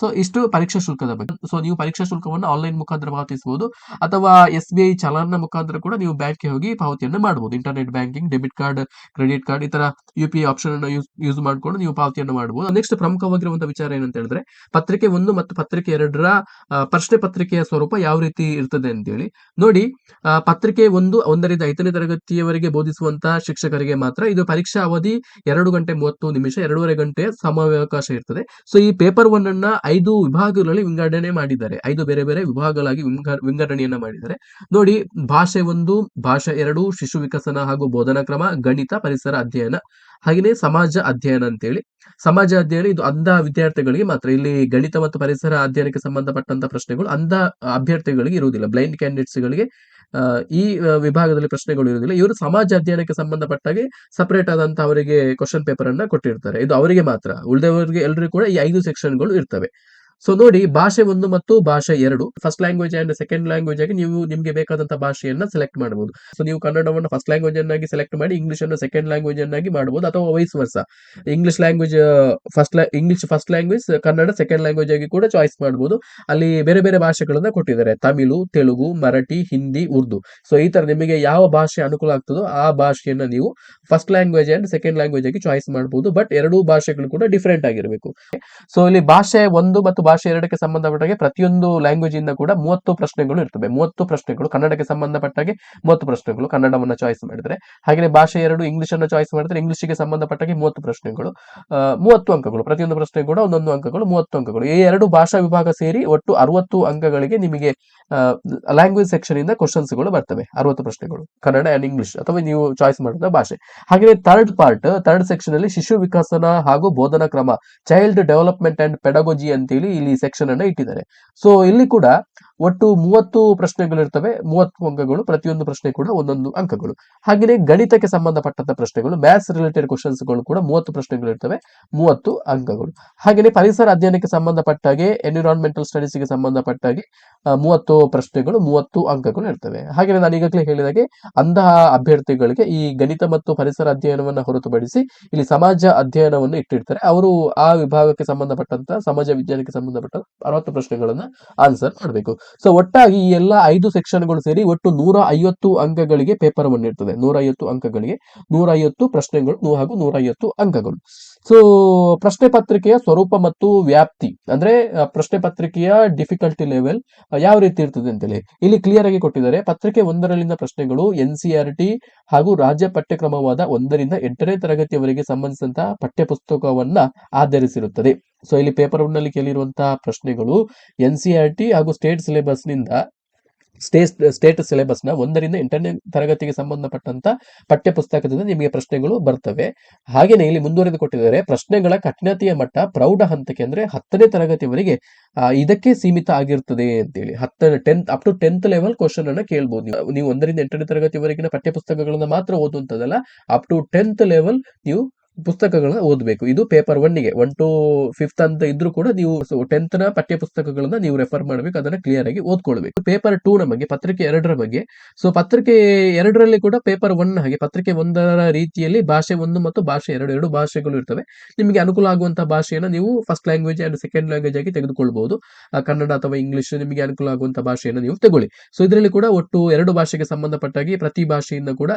ಸೊ ಇಷ್ಟು ಪರೀಕ್ಷಾ ಶುಲ್ಕದ ಬಗ್ಗೆ. ಸೊ ನೀವು ಪರೀಕ್ಷಾ ಶುಲ್ಕವನ್ನು ಆನ್ಲೈನ್ ಮುಖಾಂತರ ಪಾವತಿಸಬಹುದು. ಅಥವಾ ಎಸ್ ಬಿ ಐ ಚಲನ್ನ ಮುಖಾಂತರ ಕೂಡ ನೀವು ಬ್ಯಾಂಕ್ಗೆ ಹೋಗಿ ಪಾವತಿಯನ್ನು ಮಾಡಬಹುದು. Internet banking debit card credit card ಈ ತರ ಯು ಪಿ ಐ ಆಪ್ಷನ್ ಅನ್ನು ಯೂಸ್ ಮಾಡಿಕೊಂಡು ನೀವು ಪಾವತಿಯನ್ನು ಮಾಡಬಹುದು. ನೆಕ್ಸ್ಟ್ ಪ್ರಮುಖವಾಗಿರುವಂತಹ ವಿಚಾರ ಏನಂತ ಹೇಳಿದ್ರೆ, ಪತ್ರಿಕೆ ಒಂದು ಮತ್ತು ಪತ್ರಿಕೆ ಎರಡರ ಪ್ರಶ್ನೆ ಪತ್ರಿಕೆಯ ಸ್ವರೂಪ ಯಾವ ರೀತಿ ಇರ್ತದೆ ಅಂತೇಳಿ. ನೋಡಿ ಪತ್ರಿಕೆ ಒಂದು ಒಂದರಿಂದ ಐದನೇ ತರಗತಿಯವರೆಗೆ ಬೋಧಿಸುವಂತಹ ಶಿಕ್ಷಕರಿಗೆ ಮಾತ್ರ ಇದು ಪರೀಕ್ಷಾ ಅವಧಿ ಎರಡು ಗಂಟೆ ಮೂವತ್ತು ನಿಮಿಷ, ಎರಡೂವರೆ ಗಂಟೆ ಸಮಯಾವಕಾಶ ಇರ್ತದೆ. ಸೊ ಈ ಪೇಪರ್ ಒನ್ ಅನ್ನ ಐದು ವಿಭಾಗಗಳಲ್ಲಿ ವಿಂಗಡಣೆ ಮಾಡಿದ್ದಾರೆ. ಐದು ಬೇರೆ ಬೇರೆ ವಿಭಾಗಗಳಾಗಿ ವಿಂಗ- ವಿಂಗಡಣೆಯನ್ನ ಮಾಡಿದ್ದಾರೆ. ನೋಡಿ ಭಾಷೆ ಒಂದು ಭಾಷೆ ಎರಡು ಶಿಶು ವಿಕಸನ ಹಾಗೂ ಬೋಧನಾ ಕ್ರಮ ಗಣಿತ ಪರಿಸರ ಅಧ್ಯಯನ ಹಾಗೆಯೇ ಸಮಾಜ ಅಧ್ಯಯನ ಅಂತೇಳಿ. ಸಮಾಜ ಅಧ್ಯಯನ ಇದು ಅಂಧ ವಿದ್ಯಾರ್ಥಿಗಳಿಗೆ ಮಾತ್ರ ಇಲ್ಲಿ ಗಣಿತ ಮತ್ತು ಪರಿಸರ ಅಧ್ಯಯನಕ್ಕೆ ಸಂಬಂಧಪಟ್ಟಂತ ಪ್ರಶ್ನೆಗಳು ಅಂಧ ಅಭ್ಯರ್ಥಿಗಳಿಗೆ ಇರುವುದಿಲ್ಲ. ಬ್ಲೈಂಡ್ ಕ್ಯಾಂಡಿಡೇಟ್ಸ್ ಗಳಿಗೆ ಆ, ಈ ವಿಭಾಗದಲ್ಲಿ ಪ್ರಶ್ನೆಗಳು ಇರುವುದಿಲ್ಲ. ಇವರು ಸಮಾಜ ಅಧ್ಯಯನಕ್ಕೆ ಸಂಬಂಧಪಟ್ಟಾಗೆ ಸಪರೇಟ್ ಆದಂತ ಅವರಿಗೆ ಕ್ವಶನ್ ಪೇಪರ್ ಅನ್ನ ಕೊಟ್ಟಿರ್ತಾರೆ. ಇದು ಅವರಿಗೆ ಮಾತ್ರ. ಉಳಿದವರಿಗೆ ಎಲ್ಲರಿಗೂ ಕೂಡ ಈ ಐದು ಸೆಕ್ಷನ್ಗಳು ಇರ್ತವೆ. ಸೊ ನೋಡಿ, ಭಾಷೆ ಒಂದು ಮತ್ತು ಭಾಷೆ ಎರಡು. First language and second language ಆಗಿ ನೀವು ನಿಮಗೆ ಬೇಕಾದಂತಹ ಭಾಷೆಯನ್ನ ಸೆಲೆಕ್ಟ್ ಮಾಡಬಹುದು ಸೊ ನೀವು ಕನ್ನಡವನ್ನು ಫಸ್ಟ್ ಲ್ಯಾಂಗ್ವೇಜ್ ಅನ್ನಾಗಿ ಸೆಲೆಕ್ಟ್ ಮಾಡಿ ಇಂಗ್ಲಿಷ್ ಅನ್ನು ಸೆಕೆಂಡ್ ಲ್ಯಾಂಗ್ವೇಜ್ ಅನ್ನಾಗಿ ಮಾಡಬಹುದು ಅಥವಾ vice versa English language first English first language Kannada second language ಆಗಿ ಕೂಡ ಚಾಯ್ಸ್ ಮಾಡಬಹುದು ಅಲ್ಲಿ ಬೇರೆ ಬೇರೆ ಭಾಷೆಗಳನ್ನ ಕೊಟ್ಟಿದ್ದಾರೆ. ತಮಿಳು, ತೆಲುಗು, ಮರಾಠಿ, ಹಿಂದಿ, ಉರ್ದು. ಸೊ ಈ ತರ ನಿಮಗೆ ಯಾವ ಭಾಷೆ ಅನುಕೂಲ ಆಗ್ತದೋ ಆ ಭಾಷೆಯನ್ನ ನೀವು first language and second language ಆಗಿ ಚಾಯ್ಸ್ ಮಾಡಬಹುದು ಬಟ್ ಎರಡೂ ಭಾಷೆಗಳು ಕೂಡ ಡಿಫರೆಂಟ್ ಆಗಿರಬೇಕು. ಸೊ ಇಲ್ಲಿ ಭಾಷೆ ಒಂದು ಮತ್ತು ಭಾಷೆ ಎರಡಕ್ಕೆ ಸಂಬಂಧಪಟ್ಟಾಗೆ ಪ್ರತಿಯೊಂದು ಲ್ಯಾಂಗ್ವೇಜ್ ಇಂದ ಕೂಡ ಮೂವತ್ತು ಪ್ರಶ್ನೆಗಳು ಇರ್ತವೆ. ಮೂವತ್ತು ಪ್ರಶ್ನೆಗಳು ಕನ್ನಡಕ್ಕೆ ಸಂಬಂಧಪಟ್ಟಾಗೆ ಮೂವತ್ತು ಪ್ರಶ್ನೆಗಳು ಕನ್ನಡವನ್ನು ಚಾಯ್ಸ್ ಮಾಡಿದ್ರೆ. ಹಾಗೆ ಭಾಷೆ ಎರಡು ಇಂಗ್ಲಿಷ್ ಅನ್ನು ಚಾಯ್ಸ್ ಮಾಡಿದ್ರೆ ಇಂಗ್ಲಿಷ್ಗೆ ಸಂಬಂಧಪಟ್ಟಾಗೆ ಮೂವತ್ತು ಪ್ರಶ್ನೆಗಳು ಮೂವತ್ತು ಅಂಕಗಳು. ಪ್ರತಿಯೊಂದು ಪ್ರಶ್ನೆ ಕೂಡ ಒಂದೊಂದು ಅಂಕಗಳು, ಮೂವತ್ತು ಅಂಕಗಳು. ಈ ಎರಡು ಭಾಷಾ ವಿಭಾಗ ಸೇರಿ ಒಟ್ಟು ಅರವತ್ತು ಅಂಕಗಳಿಗೆ ನಿಮಗೆ ಲ್ಯಾಂಗ್ವೇಜ್ ಸೆಕ್ಷನ್ ಇಂದ ಕ್ವಶನ್ಸ್ಗಳು ಬರ್ತವೆ. ಅರವತ್ತು ಪ್ರಶ್ನೆಗಳು, ಕನ್ನಡ ಅಂಡ್ ಇಂಗ್ಲಿಷ್ ಅಥವಾ ನೀವು ಚಾಯ್ಸ್ ಮಾಡಿದ ಭಾಷೆ. ಹಾಗೆ ಥರ್ಡ್ ಪಾರ್ಟ್ ಥರ್ಡ್ ಸೆಕ್ಷನ್ ಅಲ್ಲಿ ಶಿಶು ವಿಕಸನ ಹಾಗೂ ಬೋಧನಾ ಕ್ರಮ ಚೈಲ್ಡ್ ಡೆವಲಪ್ಮೆಂಟ್ ಅಂಡ್ ಪೆಡಗೋಜಿ ಅಂತೇಳಿ ಇಲ್ಲಿ ಸೆಕ್ಷನ್ ಅನ್ನ ಇಟ್ಟಿದ್ದಾರೆ. ಸೊ ಇಲ್ಲಿ ಕೂಡ ಒಟ್ಟು ಮೂವತ್ತು ಪ್ರಶ್ನೆಗಳು ಇರ್ತವೆ ಮೂವತ್ತು ಅಂಕಗಳು ಪ್ರತಿಯೊಂದು ಪ್ರಶ್ನೆ ಕೂಡ ಒಂದೊಂದು ಅಂಕಗಳು. ಹಾಗೆಯೇ ಗಣಿತಕ್ಕೆ ಸಂಬಂಧಪಟ್ಟಂತ ಪ್ರಶ್ನೆಗಳು ಮ್ಯಾಥ್ಸ್ ರಿಲೇಟೆಡ್ ಕ್ವಶನ್ಸ್ಗಳು ಕೂಡ ಮೂವತ್ತು ಪ್ರಶ್ನೆಗಳು ಇರ್ತವೆ ಮೂವತ್ತು ಅಂಕಗಳು. ಹಾಗೆಯೇ ಪರಿಸರ ಅಧ್ಯಯನಕ್ಕೆ ಸಂಬಂಧಪಟ್ಟ ಹಾಗೆ ಎನ್ವಿರಾನ್ಮೆಂಟಲ್ ಸ್ಟಡೀಸ್ಗೆ ಸಂಬಂಧಪಟ್ಟ ಹಾಗೆ ಆ, ಮೂವತ್ತು ಪ್ರಶ್ನೆಗಳು ಮೂವತ್ತು ಅಂಕಗಳು ಇರ್ತವೆ. ಹಾಗೆಯೇ ನಾನು ಈಗಾಗಲೇ ಹೇಳಿದಾಗೆ ಅಂತಹ ಅಭ್ಯರ್ಥಿಗಳಿಗೆ ಈ ಗಣಿತ ಮತ್ತು ಪರಿಸರ ಅಧ್ಯಯನವನ್ನ ಹೊರತುಪಡಿಸಿ ಇಲ್ಲಿ ಸಮಾಜ ಅಧ್ಯಯನವನ್ನು ಇಟ್ಟಿರ್ತಾರೆ. ಅವರು ಆ ವಿಭಾಗಕ್ಕೆ ಸಂಬಂಧಪಟ್ಟಂತ ಸಮಾಜ ವಿಜ್ಞಾನಕ್ಕೆ ಸಂಬಂಧಪಟ್ಟ ಅರವತ್ತು ಪ್ರಶ್ನೆಗಳನ್ನ ಆನ್ಸರ್ ಮಾಡಬೇಕು. ಸೊ ಒಟ್ಟಾಗಿ ಈ ಎಲ್ಲ ಐದು ಸೆಕ್ಷನ್ಗಳು ಸೇರಿ ಒಟ್ಟು ನೂರ ಐವತ್ತು ಅಂಕಗಳಿಗೆ ಪೇಪರ್ ಒನ್ ಇರ್ತದೆ ನೂರ ಅಂಕಗಳಿಗೆ ನೂರ ಐವತ್ತು ಪ್ರಶ್ನೆಗಳು ಹಾಗೂ ನೂರ ಅಂಕಗಳು. ಸೊ ಪ್ರಶ್ನೆ ಪತ್ರಿಕೆಯ ಸ್ವರೂಪ ಮತ್ತು ವ್ಯಾಪ್ತಿ, ಅಂದ್ರೆ ಪ್ರಶ್ನೆ ಪತ್ರಿಕೆಯ ಡಿಫಿಕಲ್ಟಿ ಲೆವೆಲ್ ಯಾವ ರೀತಿ ಇರ್ತದೆ ಅಂತೇಳಿ. ಇಲ್ಲಿ ಕ್ಲಿಯರ್ ಆಗಿ ಕೊಟ್ಟಿದ್ದಾರೆ, ಪತ್ರಿಕೆ ಒಂದರಲ್ಲಿನ ಪ್ರಶ್ನೆಗಳು ಎನ್ ಹಾಗೂ ರಾಜ್ಯ ಪಠ್ಯಕ್ರಮವಾದ ಒಂದರಿಂದ ಎಂಟನೇ ತರಗತಿಯವರೆಗೆ ಸಂಬಂಧಿಸಿದಂತಹ ಪಠ್ಯ ಪುಸ್ತಕವನ್ನ ಆಧರಿಸಿರುತ್ತದೆ. ಸೊ ಇಲ್ಲಿ ಪೇಪರ್ ಒನ್ನಲ್ಲಿ ಕೇಳಿರುವಂತಹ ಪ್ರಶ್ನೆಗಳು ಎನ್ ಸಿ ಆರ್ ಟಿ ಹಾಗೂ ಸ್ಟೇಟ್ ಸಿಲೆಬಸ್ನಿಂದ ಸ್ಟೇಟ್ ಸ್ಟೇಟ್ನ ಒಂದರಿಂದ ಎಂಟನೇ ತರಗತಿಗೆ ಸಂಬಂಧಪಟ್ಟಂತ ಪಠ್ಯ ಪುಸ್ತಕದಿಂದ ನಿಮಗೆ ಪ್ರಶ್ನೆಗಳು ಬರ್ತವೆ. ಹಾಗೇನೆ ಇಲ್ಲಿ ಮುಂದುವರೆದು ಕೊಟ್ಟಿದ್ದಾರೆ, ಪ್ರಶ್ನೆಗಳ ಕಠಿಣತೆಯ ಮಟ್ಟ ಪ್ರೌಢ ಹಂತಕ್ಕೆ ಅಂದ್ರೆ ಹತ್ತನೇ ತರಗತಿವರೆಗೆ ಇದಕ್ಕೆ ಸೀಮಿತ ಆಗಿರ್ತದೆ ಅಂತೇಳಿ. ಹತ್ತನೇ tenth up to tenth level question ಅನ್ನ ಕೇಳ್ಬೋದು ನೀವು. ನೀವು ಒಂದರಿಂದ ಎಂಟನೇ ತರಗತಿವರೆಗಿನ ಪಠ್ಯ ಪುಸ್ತಕಗಳನ್ನ ಮಾತ್ರ ಓದುವಂತದಲ್ಲ ಅಪ್ ಟು ಟೆಂತ್ ಲೆವೆಲ್ ನೀವು ಪುಸ್ತಕಗಳನ್ನ ಓದಬೇಕು. ಇದು ಪೇಪರ್ ಒನ್ನಿಗೆ ಒನ್ ಟು ಫಿಫ್ತ್ ಅಂತ ಇದ್ರೂ ಕೂಡ ನೀವು ಟೆಂತ್ನ ಪಠ್ಯ ಪುಸ್ತಕಗಳನ್ನ ನೀವು ರೆಫರ್ ಮಾಡಬೇಕು, ಅದನ್ನ ಕ್ಲಿಯರ್ ಆಗಿ ಓದ್ಕೊಳ್ಬೇಕು. ಪೇಪರ್ ಟೂ ನ ಬಗ್ಗೆ ಪತ್ರಿಕೆ ಎರಡರ ಬಗ್ಗೆ. ಸೊ ಪತ್ರಿಕೆ ಎರಡರಲ್ಲಿ ಕೂಡ ಪೇಪರ್ ಒನ್ ಹಾಗೆ, ಪತ್ರಿಕೆ ಒಂದರ ರೀತಿಯಲ್ಲಿ ಭಾಷೆ ಒಂದು ಮತ್ತು ಭಾಷೆ ಎರಡು ಎರಡು ಭಾಷೆಗಳು ಇರ್ತವೆ. ನಿಮಗೆ ಅನುಕೂಲ ಆಗುವಂತಹ ಭಾಷೆಯನ್ನ ನೀವು first language and second language ಆಗಿ ತೆಗೆದುಕೊಳ್ಬಹುದು ಕನ್ನಡ ಅಥವಾ ಇಂಗ್ಲಿಷ್ ನಿಮಗೆ ಅನುಕೂಲ ಆಗುವಂತಹ ಭಾಷೆಯನ್ನು ನೀವು ತಗೊಳ್ಳಿ. ಸೊ ಇದರಲ್ಲಿ ಕೂಡ ಒಟ್ಟು ಎರಡು ಭಾಷೆಗೆ ಸಂಬಂಧಪಟ್ಟಾಗಿ ಪ್ರತಿ ಭಾಷೆಯಿಂದ ಕೂಡ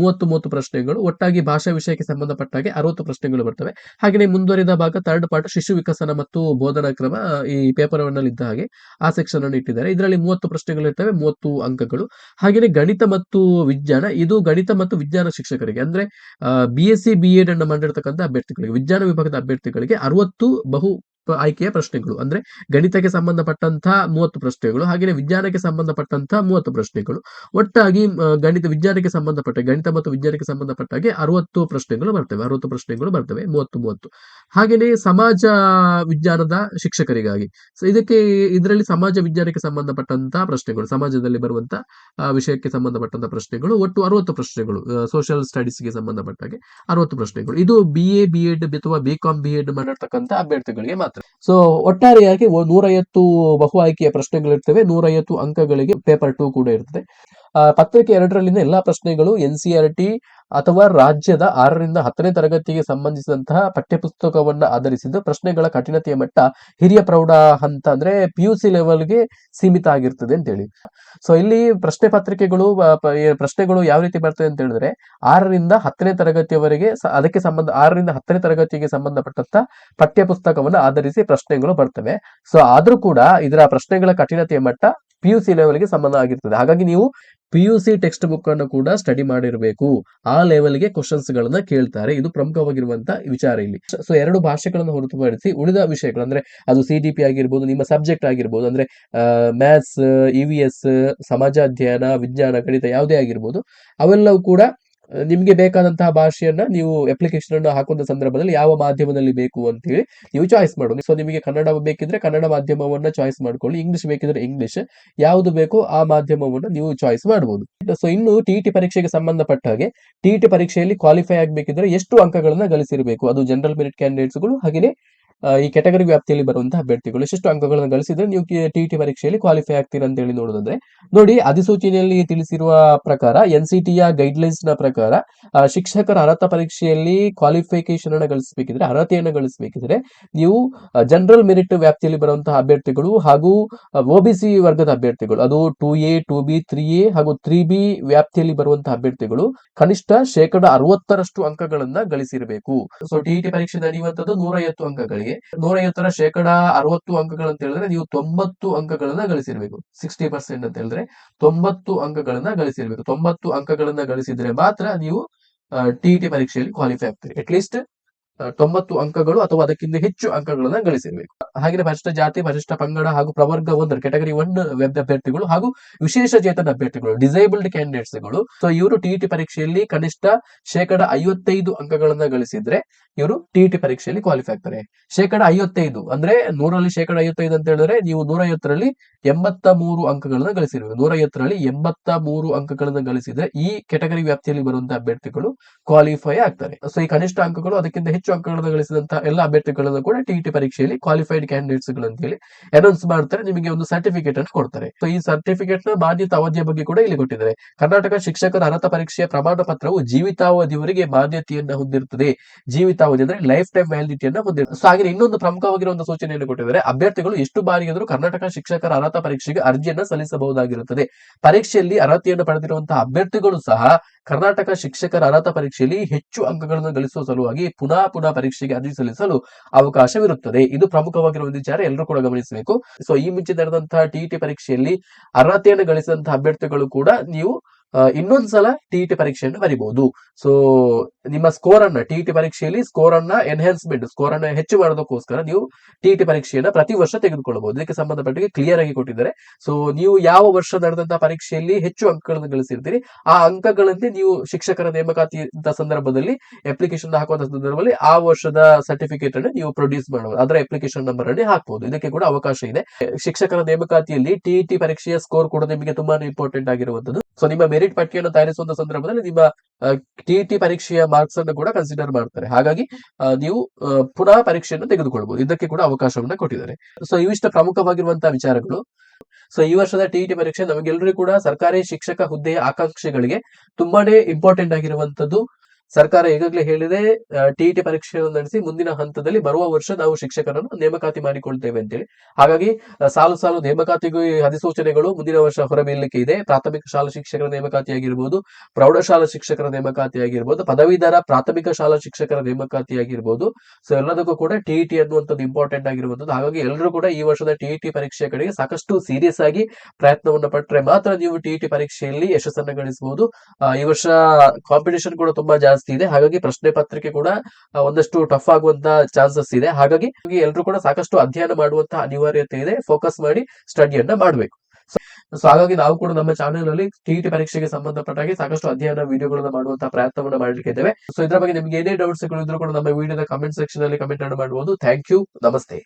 ಮೂವತ್ತು ಮೂವತ್ತು ಪ್ರಶ್ನೆಗಳು. ಒಟ್ಟಾಗಿ ಭಾಷಾ ವಿಷಯಕ್ಕೆ ಸಂಬಂಧಪಟ್ಟಾಗೆ ಅರವತ್ತು ಪ್ರಶ್ನೆಗಳು ಬರ್ತವೆ. ಹಾಗೆ ಮುಂದುವರಿದ ಭಾಗ ಥರ್ಡ್ ಪಾರ್ಟ್ ಶಿಶು ವಿಕಸನ ಮತ್ತು ಬೋಧನಾ ಕ್ರಮ ಈ ಪೇಪರ್ ಒನ್ ಇದ್ದ ಹಾಗೆ ಆ ಸೆಕ್ಷನ್ ಅನ್ನು ಇಟ್ಟಿದ್ದಾರೆ. ಇದರಲ್ಲಿ ಮೂವತ್ತು ಪ್ರಶ್ನೆಗಳು ಇರ್ತವೆ, ಮೂವತ್ತು ಅಂಕಗಳು. ಹಾಗೆಯೇ ಗಣಿತ ಮತ್ತು ವಿಜ್ಞಾನ, ಇದು ಗಣಿತ ಮತ್ತು ವಿಜ್ಞಾನ ಶಿಕ್ಷಕರಿಗೆ, ಅಂದ್ರೆ B S C B Ed ಅನ್ನು ಮಾಡಿರ್ತಕ್ಕಂಥ ಅಭ್ಯರ್ಥಿಗಳಿಗೆ, ವಿಜ್ಞಾನ ವಿಭಾಗದ ಅಭ್ಯರ್ಥಿಗಳಿಗೆ ಅರವತ್ತು ಬಹು ಆಯ್ಕೆಯ ಪ್ರಶ್ನೆಗಳು. ಅಂದ್ರೆ ಗಣಿತಕ್ಕೆ ಸಂಬಂಧಪಟ್ಟಂತಹ ಮೂವತ್ತು ಪ್ರಶ್ನೆಗಳು ಹಾಗೆಯೇ ವಿಜ್ಞಾನಕ್ಕೆ ಸಂಬಂಧಪಟ್ಟಂತಹ ಮೂವತ್ತು ಪ್ರಶ್ನೆಗಳು. ಒಟ್ಟಾಗಿ ಗಣಿತ ವಿಜ್ಞಾನಕ್ಕೆ ಸಂಬಂಧಪಟ್ಟ, ಗಣಿತ ಮತ್ತು ವಿಜ್ಞಾನಕ್ಕೆ ಸಂಬಂಧಪಟ್ಟ ಹಾಗೆ ಅರವತ್ತು ಪ್ರಶ್ನೆಗಳು ಬರ್ತವೆ. ಅರವತ್ತು ಪ್ರಶ್ನೆಗಳು ಬರ್ತವೆ, ಮೂವತ್ತು ಮೂವತ್ತು. ಹಾಗೆಯೇ ಸಮಾಜ ವಿಜ್ಞಾನದ ಶಿಕ್ಷಕರಿಗಾಗಿ. ಸೊ, ಇದಕ್ಕೆ, ಇದರಲ್ಲಿ ಸಮಾಜ ವಿಜ್ಞಾನಕ್ಕೆ ಸಂಬಂಧಪಟ್ಟಂತಹ ಪ್ರಶ್ನೆಗಳು, ಸಮಾಜದಲ್ಲಿ ಬರುವಂತಹ ವಿಷಯಕ್ಕೆ ಸಂಬಂಧಪಟ್ಟಂತಹ ಪ್ರಶ್ನೆಗಳು, ಒಟ್ಟು ಅರವತ್ತು ಪ್ರಶ್ನೆಗಳು ಸೋಷಿಯಲ್ ಸ್ಟಡೀಸ್ಗೆ ಸಂಬಂಧಪಟ್ಟ ಹಾಗೆ ಅರವತ್ತು ಪ್ರಶ್ನೆಗಳು. ಇದು ಬಿ ಎ ಬಿ ಎಡ್ ಅಥವಾ ಬಿ ಕಾಮ್ ಬಿ ಎಡ್ ಮಾಡಿರ್ತಕ್ಕಂಥ ಅಭ್ಯರ್ಥಿಗಳಿಗೆ ಮಾತ್ರ. ಸೊ ಒಟ್ಟಾರೆಯಾಗಿ ನೂರೈವತ್ತು ಬಹು ಆಯ್ಕೆಯ ಪ್ರಶ್ನೆಗಳಿರ್ತವೆ ನೂರೈವತ್ತು ಅಂಕಗಳಿಗೆ ಪೇಪರ್ ಟೂ ಕೂಡ ಇರ್ತದೆ. ಪತ್ರಿಕೆ ಎರಡರಲ್ಲಿನ ಎಲ್ಲಾ ಪ್ರಶ್ನೆಗಳು ಎನ್ ಸಿ ಆರ್ ಟಿ ಅಥವಾ ರಾಜ್ಯದ ಆರರಿಂದ ಹತ್ತನೇ ತರಗತಿಗೆ ಸಂಬಂಧಿಸಿದಂತಹ ಪಠ್ಯಪುಸ್ತಕವನ್ನ ಆಧರಿಸಿದ್ದು ಪ್ರಶ್ನೆಗಳ ಕಠಿಣತೆಯ ಮಟ್ಟ ಹಿರಿಯ ಪ್ರೌಢ ಹಂತ ಅಂದ್ರೆ ಪಿ ಯು ಸಿ ಲೆವೆಲ್ಗೆ ಸೀಮಿತ ಆಗಿರ್ತದೆ ಅಂತೇಳಿ ಸೊ ಇಲ್ಲಿ ಪ್ರಶ್ನೆ ಪತ್ರಿಕೆಗಳು ಪ್ರಶ್ನೆಗಳು ಯಾವ ರೀತಿ ಬರ್ತದೆ ಅಂತ ಹೇಳಿದ್ರೆ ಆರರಿಂದ ಹತ್ತನೇ ತರಗತಿಯವರೆಗೆ ಅದಕ್ಕೆ ಸಂಬಂಧ, ಆರರಿಂದ ಹತ್ತನೇ ತರಗತಿಗೆ ಸಂಬಂಧಪಟ್ಟಂತ ಪಠ್ಯಪುಸ್ತಕವನ್ನು ಆಧರಿಸಿ ಪ್ರಶ್ನೆಗಳು ಬರ್ತವೆ. ಸೊ ಆದ್ರೂ ಕೂಡ ಇದರ ಪ್ರಶ್ನೆಗಳ ಕಠಿಣತೆಯ ಮಟ್ಟ ಪಿ ಯು ಸಿ ಲೆವೆಲ್ಗೆ ಸಂಬಂಧ ಆಗಿರ್ತದೆ. ಹಾಗಾಗಿ ನೀವು P U C text book ಅನ್ನು ಕೂಡ ಸ್ಟಡಿ ಮಾಡಿರಬೇಕು. ಆ ಲೆವೆಲ್ಗೆ ಕ್ವಶನ್ಸ್ ಗಳನ್ನ ಕೇಳ್ತಾರೆ. ಇದು ಪ್ರಮುಖವಾಗಿರುವಂತ ವಿಚಾರ ಇಲ್ಲಿ. ಸೊ ಎರಡು ಭಾಷೆಗಳನ್ನು ಹೊರತುಪಡಿಸಿ ಉಳಿದ ವಿಷಯಗಳು, ಅಂದ್ರೆ ಅದು ಸಿ ಡಿ ಪಿ ಆಗಿರ್ಬೋದು, ನಿಮ್ಮ ಸಬ್ಜೆಕ್ಟ್ ಆಗಿರ್ಬೋದು, ಅಂದ್ರೆ ಮ್ಯಾಥ್ಸ್ ಇ ವಿ ಎಸ್ ಸಮಾಜ ಅಧ್ಯಯನ ವಿಜ್ಞಾನ, ಗಣಿತ ಯಾವುದೇ ಆಗಿರ್ಬೋದು, ಅವೆಲ್ಲವೂ ಕೂಡ ನಿಮ್ಗೆ ಬೇಕಾದಂತಹ ಭಾಷೆಯನ್ನ ನೀವು ಅಪ್ಲಿಕೇಶನ್ ಅನ್ನು ಹಾಕುವ ಸಂದರ್ಭದಲ್ಲಿ ಯಾವ ಮಾಧ್ಯಮದಲ್ಲಿ ಬೇಕು ಅಂತ ಹೇಳಿ ನೀವು ಚಾಯ್ಸ್ ಮಾಡೋದು ಸೊ ನಿಮಗೆ ಕನ್ನಡ ಬೇಕಿದ್ರೆ ಕನ್ನಡ ಮಾಧ್ಯಮವನ್ನ ಚಾಯ್ಸ್ ಮಾಡ್ಕೊಳ್ಳಿ. ಇಂಗ್ಲಿಷ್ ಬೇಕಿದ್ರೆ ಇಂಗ್ಲಿಷ್ ಯಾವುದು ಬೇಕೋ ಆ ಮಾಧ್ಯಮವನ್ನ ನೀವು ಚಾಯ್ಸ್ ಮಾಡಬಹುದು ಸೊ ಇನ್ನು ಟಿ ಟಿ ಪರೀಕ್ಷೆಗೆ ಸಂಬಂಧಪಟ್ಟ ಹಾಗೆ ಟಿ ಟಿ ಪರೀಕ್ಷೆಯಲ್ಲಿ ಕ್ವಾಲಿಫೈ ಆಗಬೇಕಿದ್ರೆ ಎಷ್ಟು ಅಂಕಗಳನ್ನ ಗಳಿಸಿರಬೇಕು? ಅದು ಜನರಲ್ ಮೆರಿಟ್ ಕ್ಯಾಂಡಿಡೇಟ್ಸ್ಗಳು ಹಾಗೆಯೇ ಈ ಕೆಟಗರಿ ವ್ಯಾಪ್ತಿಯಲ್ಲಿ ಬರುವಂತಹ ಅಭ್ಯರ್ಥಿಗಳು. ಇಷ್ಟು ಅಂಕಗಳನ್ನು ಗಳಿಸಿದ್ರೆ ನೀವು ಟಿ ಟಿ ಪರೀಕ್ಷೆಯಲ್ಲಿ ಕ್ವಾಲಿಫೈ ಆಗ್ತೀರಾ ಅಂತ ಹೇಳಿ ನೋಡೋದಾದ್ರೆ. ನೋಡಿ, ಅಧಿಸೂಚನೆಯಲ್ಲಿ ತಿಳಿಸಿರುವ ಪ್ರಕಾರ ಎನ್ ಸಿ ಟಿಯ ಗೈಡ್ಲೈನ್ಸ್ನ ಪ್ರಕಾರ ಶಿಕ್ಷಕರ ಅರ್ಹತಾ ಪರೀಕ್ಷೆಯಲ್ಲಿ ಕ್ವಾಲಿಫಿಕೇಶನ್ ಅನ್ನು ಗಳಿಸಬೇಕಿದ್ರೆ, ಅರ್ಹತೆಯನ್ನು ಗಳಿಸಬೇಕಿದ್ರೆ, ನೀವು ಜನರಲ್ ಮೆರಿಟ್ ವ್ಯಾಪ್ತಿಯಲ್ಲಿ ಬರುವಂತಹ ಅಭ್ಯರ್ಥಿಗಳು ಹಾಗೂ ಒಬಿಸಿ ವರ್ಗದ ಅಭ್ಯರ್ಥಿಗಳು, ಅದು two A two B three A ಹಾಗೂ ತ್ರೀ ಬಿ ವ್ಯಾಪ್ತಿಯಲ್ಲಿ ಬರುವಂತಹ ಅಭ್ಯರ್ಥಿಗಳು, ಕನಿಷ್ಠ ಶೇಕಡ ಅರವತ್ತರಷ್ಟು ಅಂಕಗಳನ್ನ ಗಳಿಸಿರಬೇಕು. ಸೊ ಟಿ ಟಿ ಪರೀಕ್ಷೆ ನಡೆಯುವಂತದ್ದು ನೂರೈವತ್ತು ಅಂಕಗಳಿಗೆ ನೂರೈವತ್ತರ ಶೇಕಡ ಅರವತ್ತು ಅಂಕಗಳಂತ ಹೇಳಿದ್ರೆ ನೀವು ತೊಂಬತ್ತು ಅಂಕಗಳನ್ನ ಗಳಿಸಿರ್ಬೇಕು. ಸಿಕ್ಸ್ಟಿ ಪರ್ಸೆಂಟ್ ಅಂತ ಹೇಳಿದ್ರೆ ತೊಂಬತ್ತು ಅಂಕಗಳನ್ನ ಗಳಿಸಿರ್ಬೇಕು. ತೊಂಬತ್ತು ಅಂಕಗಳನ್ನ ಗಳಿಸಿದ್ರೆ ಮಾತ್ರ ನೀವು ಟಿ ಟಿ ಪರೀಕ್ಷೆಯಲ್ಲಿ ಕ್ವಾಲಿಫೈ ಆಗ್ತೀರಿ. ಅಟ್ಲೀಸ್ಟ್ ಆ, ತೊಂಬತ್ತು ಅಂಕಗಳು ಅಥವಾ ಅದಕ್ಕಿಂತ ಹೆಚ್ಚು ಅಂಕಗಳನ್ನ ಗಳಿಸಿರಬೇಕು ಹಾಗೆ ಪರಿಶಿಷ್ಟ ಜಾತಿ ಪರಿಶಿಷ್ಟ ಪಂಗಡ ಹಾಗೂ ಪ್ರವರ್ಗ ಒಂದರ ಕೆಟಗರಿ ಒನ್ ವೆಬ್ ಅಭ್ಯರ್ಥಿಗಳು ಹಾಗೂ ವಿಶೇಷ ಚೇತನ ಅಭ್ಯರ್ಥಿಗಳು ಡಿಸೇಬಲ್ಡ್ ಕ್ಯಾಂಡಿಡೇಟ್ಸ್ಗಳು ಸೊ ಇವರು ಟಿಇಟಿ ಪರೀಕ್ಷೆಯಲ್ಲಿ ಕನಿಷ್ಠ ಶೇಕಡ ಐವತ್ತೈದು ಅಂಕಗಳನ್ನ ಗಳಿಸಿದ್ರೆ ಇವರು ಟಿಇಟಿ ಪರೀಕ್ಷೆಯಲ್ಲಿ ಕ್ವಾಲಿಫೈ ಆಗ್ತಾರೆ. ಶೇಕಡ ಐವತ್ತೈದು ಅಂದ್ರೆ ನೂರಲ್ಲಿ ಶೇಕಡ ಐವತ್ತೈದು ಅಂತ ಹೇಳಿದ್ರೆ ನೀವು ನೂರ ಐವತ್ತರಲ್ಲಿ ಎಂಬತ್ತ ಮೂರು ಅಂಕಗಳನ್ನ ಗಳಿಸಿರ್ಬೇಕು ನೂರ ಐವತ್ತರಲ್ಲಿ ಎಂಬತ್ತ ಮೂರು ಅಂಕಗಳನ್ನ ಗಳಿಸಿದ್ರೆ ಈ ಕೆಟಗರಿ ವ್ಯಾಪ್ತಿಯಲ್ಲಿ ಬರುವಂತಹ ಅಭ್ಯರ್ಥಿಗಳು ಕ್ವಾಲಿಫೈ ಆಗ್ತಾರೆ. ಸೊ ಈ ಕನಿಷ್ಠ ಅಂಕಗಳು ಅದಕ್ಕಿಂತ ಹೆಚ್ಚು ಅಂಕಗಳನ್ನು ಗಳಿಸಿದಂತಹ ಎಲ್ಲ ಅಭ್ಯರ್ಥಿಗಳನ್ನು ಕೂಡ ಟಿಇಟಿ ಪರೀಕ್ಷೆಯಲ್ಲಿ ಕ್ವಾಲಿಫೈಡ್ ಕ್ಯಾಂಡಿಡೇಟ್ಸ್ಗಳು ಅಂತ ಹೇಳಿ ಅನೌನ್ಸ್ ಮಾಡ್ತಾರೆ, ನಿಮಗೆ ಒಂದು ಸರ್ಟಿಫಿಕೇಟ್ ಅನ್ನು ಕೊಡ್ತಾರೆ. ಸೊ ಈ ಸರ್ಟಿಫಿಕೇಟ್ನ ಮಾನ್ಯತಾ ಅವಧಿಯ ಬಗ್ಗೆ ಕೂಡ ಇಲ್ಲಿ ಕೊಟ್ಟಿದ್ದಾರೆ. ಕರ್ನಾಟಕ ಶಿಕ್ಷಕರ ಅರ್ಹತಾ ಪರೀಕ್ಷೆಯ ಪ್ರಮಾಣ ಪತ್ರವು ಜೀವಿತಾವಧಿವರೆಗೆ ಮಾನ್ಯತೆಯನ್ನ ಹೊಂದಿರುತ್ತದೆ. ಜೀವಿತಾವಧಿ ಅಂದ್ರೆ ಲೈಫ್ ಟೈಮ್ ವ್ಯಾಲಿಡಿಟಿಯನ್ನ ಹೊಂದಿರುತ್ತದೆ. ಸೊ ಹಾಗೆ ಇನ್ನೊಂದು ಪ್ರಮುಖವಾಗಿರುವ ಒಂದು ಸೂಚನೆಯನ್ನು ಕೊಟ್ಟಿದ್ದಾರೆ. ಅಭ್ಯರ್ಥಿಗಳು ಎಷ್ಟು ಬಾರಿಯಾದರೂ ಕರ್ನಾಟಕ ಶಿಕ್ಷಕರ ಅರ್ಹತಾ ಪರೀಕ್ಷೆಗೆ ಅರ್ಜಿಯನ್ನ ಸಲ್ಲಿಸಬಹುದಾಗಿರುತ್ತದೆ. ಪರೀಕ್ಷೆಯಲ್ಲಿ ಅರ್ಹತೆಯನ್ನು ಪಡೆದಿರುವಂತಹ ಅಭ್ಯರ್ಥಿಗಳು ಸಹ ಕರ್ನಾಟಕ ಶಿಕ್ಷಕರ ಅರ್ಹತಾ ಪರೀಕ್ಷೆಯಲ್ಲಿ ಹೆಚ್ಚು ಅಂಕಗಳನ್ನು ಗಳಿಸುವ ಸಲುವಾಗಿ ಪುನಃ ಪುನಃ ಪರೀಕ್ಷೆಗೆ ಅರ್ಜಿ ಸಲ್ಲಿಸಲು ಅವಕಾಶವಿರುತ್ತದೆ. ಇದು ಪ್ರಮುಖವಾಗಿರುವ ಒಂದು ವಿಚಾರ. ಎಲ್ಲರೂ ಕೂಡ ಗಮನಿಸಬೇಕು. ಸೊ ಈ ಮುಂಚೆ ನಡೆದಂತಹ ಟಿಇಟಿ ಪರೀಕ್ಷೆಯಲ್ಲಿ ಅರ್ಹತೆಯನ್ನು ಗಳಿಸಿದಂತಹ ಅಭ್ಯರ್ಥಿಗಳು ಕೂಡ ನೀವು ಇನ್ನೊಂದ್ಸಲ ಟಿಇಟಿ ಪರೀಕ್ಷೆಯನ್ನು ಬರಿಬಹುದು ಸೊ ನಿಮ್ಮ ಸ್ಕೋರ್ ಅನ್ನ ಟಿಇಟಿ ಪರೀಕ್ಷೆಯಲ್ಲಿ ಸ್ಕೋರ್ ಅನ್ನ ಎನ್ಹಾನ್ಸ್ಮೆಂಟ್ ಸ್ಕೋರ್ ಅನ್ನ ಹೆಚ್ಚು ಮಾಡೋದಕ್ಕೋಸ್ಕರ ನೀವು ಟಿಇಟಿ ಪರೀಕ್ಷೆಯನ್ನ ಪ್ರತಿ ವರ್ಷ ತೆಗೆದುಕೊಳ್ಳಬಹುದು. ಇದಕ್ಕೆ ಸಂಬಂಧಪಟ್ಟಿಗೆ ಕ್ಲಿಯರ್ ಆಗಿ ಕೊಟ್ಟಿದ್ದಾರೆ. ಸೊ ನೀವು ಯಾವ ವರ್ಷ ನಡೆದಂತಹ ಪರೀಕ್ಷೆಯಲ್ಲಿ ಹೆಚ್ಚು ಅಂಕಗಳನ್ನು ಗಳಿಸಿರ್ತೀರಿ, ಆ ಅಂಕಗಳಂತೆ ನೀವು ಶಿಕ್ಷಕರ ನೇಮಕಾತಿ ಸಂದರ್ಭದಲ್ಲಿ ಅಪ್ಲಿಕೇಶನ್ ಹಾಕುವಂತ ಸಂದರ್ಭದಲ್ಲಿ ಆ ವರ್ಷದ ಸರ್ಟಿಫಿಕೇಟ್ ಅನ್ನು ನೀವು ಪ್ರೊಡ್ಯೂಸ್ ಮಾಡಬಹುದು. ಅದರ ಅಪ್ಲಿಕೇಶನ್ ನಂಬರ್ ಅನ್ನು ಹಾಕಬಹುದು ಇದಕ್ಕೆ ಕೂಡ ಅವಕಾಶ ಇದೆ. ಶಿಕ್ಷಕರ ನೇಮಕಾತಿಯಲ್ಲಿ ಟಿಇಟಿ ಪರೀಕ್ಷೆಯ ಸ್ಕೋರ್ ಕೂಡ ನಿಮಗೆ ತುಂಬಾನೇ ಇಂಪಾರ್ಟೆಂಟ್ ಆಗಿರುವಂತದ್ದು ಸೊ ನಿಮ್ಮ ಮೆರಿಟ್ ಪಟ್ಟಿಯನ್ನು ತಯಾರಿಸುವಂತ ಸಂದರ್ಭದಲ್ಲಿ ನಿಮ್ಮ ಟಿಇಟಿ ಪರೀಕ್ಷೆಯ ಮಾರ್ಕ್ಸ್ ಅನ್ನು ಕೂಡ ಕನ್ಸಿಡರ್ ಮಾಡ್ತಾರೆ. ಹಾಗಾಗಿ ನೀವು ಪುನಃ ಪರೀಕ್ಷೆಯನ್ನು ತೆಗೆದುಕೊಳ್ಬಹುದು. ಇದಕ್ಕೆ ಕೂಡ ಅವಕಾಶವನ್ನ ಕೊಟ್ಟಿದ್ದಾರೆ. ಸೊ ಇವಿಷ್ಟು ಪ್ರಮುಖವಾಗಿರುವಂತಹ ವಿಚಾರಗಳು. ಸೊ ಈ ವರ್ಷದ ಟಿಇಟಿ ಪರೀಕ್ಷೆ ನಮಗೆಲ್ಲರಿಗೂ ಕೂಡ ಸರ್ಕಾರಿ ಶಿಕ್ಷಕ ಹುದ್ದೆಯ ಆಕಾಂಕ್ಷೆಗಳಿಗೆ ತುಂಬಾನೇ ಇಂಪಾರ್ಟೆಂಟ್ ಆಗಿರುವಂತದ್ದು ಸರ್ಕಾರ ಈಗಾಗಲೇ ಹೇಳಿದೆ ಟಿಇಟಿ ಪರೀಕ್ಷೆಯನ್ನು ನಡೆಸಿ ಮುಂದಿನ ಹಂತದಲ್ಲಿ ಬರುವ ವರ್ಷ ನಾವು ಶಿಕ್ಷಕರನ್ನು ನೇಮಕಾತಿ ಮಾಡಿಕೊಳ್ತೇವೆ ಅಂತೇಳಿ. ಹಾಗಾಗಿ ಸಾಲು ಸಾಲು ನೇಮಕಾತಿಗೂ ಅಧಿಸೂಚನೆಗಳು ಮುಂದಿನ ವರ್ಷ ಹೊರಬೀಳಲಿಕ್ಕೆ ಇದೆ. ಪ್ರಾಥಮಿಕ ಶಾಲಾ ಶಿಕ್ಷಕರ ನೇಮಕಾತಿ ಆಗಿರ್ಬೋದು, ಪ್ರೌಢಶಾಲಾ ಶಿಕ್ಷಕರ ನೇಮಕಾತಿ ಆಗಿರ್ಬೋದು, ಪದವೀಧರ ಪ್ರಾಥಮಿಕ ಶಾಲಾ ಶಿಕ್ಷಕರ ನೇಮಕಾತಿ ಆಗಿರ್ಬೋದು. ಸೊ ಎಲ್ಲದಕ್ಕೂ ಕೂಡ ಟಿಇಟಿ ಅನ್ನುವಂಥದ್ದು ಇಂಪಾರ್ಟೆಂಟ್ ಆಗಿರುವಂಥದ್ದು. ಹಾಗಾಗಿ ಎಲ್ಲರೂ ಕೂಡ ಈ ವರ್ಷದ ಟಿಇಟಿ ಪರೀಕ್ಷೆಯ ಕಡೆಗೆ ಸಾಕಷ್ಟು ಸೀರಿಯಸ್ ಆಗಿ ಪ್ರಯತ್ನವನ್ನು ಪಟ್ಟರೆ ಮಾತ್ರ ನೀವು ಟಿಇಟಿ ಪರೀಕ್ಷೆಯಲ್ಲಿ ಯಶಸ್ಸನ್ನು ಗಳಿಸಬಹುದು. ಈ ವರ್ಷ ಕಾಂಪಿಟೇಷನ್ ಕೂಡ ತುಂಬಾ ಜಾಸ್ತಿ ಇದೆ. ಹಾಗಾಗಿ ಪ್ರಶ್ನೆ ಪತ್ರಿಕೆ ಕೂಡ ಒಂದಷ್ಟು ಟಫ್ ಆಗುವಂತ ಚಾನ್ಸಸ್ ಇದೆ. ಹಾಗಾಗಿ ಎಲ್ಲರೂ ಕೂಡ ಸಾಕಷ್ಟು ಅಧ್ಯಯನ ಮಾಡುವಂತಹ ಅನಿವಾರ್ಯತೆ ಇದೆ. ಫೋಕಸ್ ಮಾಡಿ ಸ್ಟಡಿಯನ್ನ ಮಾಡಬೇಕು. ಸೊ ಹಾಗಾಗಿ ನಾವು ಕೂಡ ನಮ್ಮ ಚಾನೆಲ್ ಅಲ್ಲಿ ಟಿಇಟಿ ಪರೀಕ್ಷೆಗೆ ಸಂಬಂಧಪಟ್ಟ ಹಾಗೆ ಸಾಕಷ್ಟು ಅಧ್ಯಯನ ವಿಡಿಯೋಗಳನ್ನ ಮಾಡುವಂತಹ ಪ್ರಯತ್ನವನ್ನು ಮಾಡಲಿಕ್ಕೆ ಇದ್ದೇವೆ. ಸೊ ಇದರ ಬಗ್ಗೆ ನಿಮ್ಗೆ ಏನೇ ಡೌಟ್ಸ್ ಇದ್ರು ಕೂಡ ನಮ್ಮ ವಿಡಿಯೋದ ಕಮೆಂಟ್ ಸೆಕ್ಷನ್ ಅಲ್ಲಿ ಕಮೆಂಟ್ ಮಾಡಬಹುದು ಥ್ಯಾಂಕ್ ಯು ನಮಸ್ತೆ.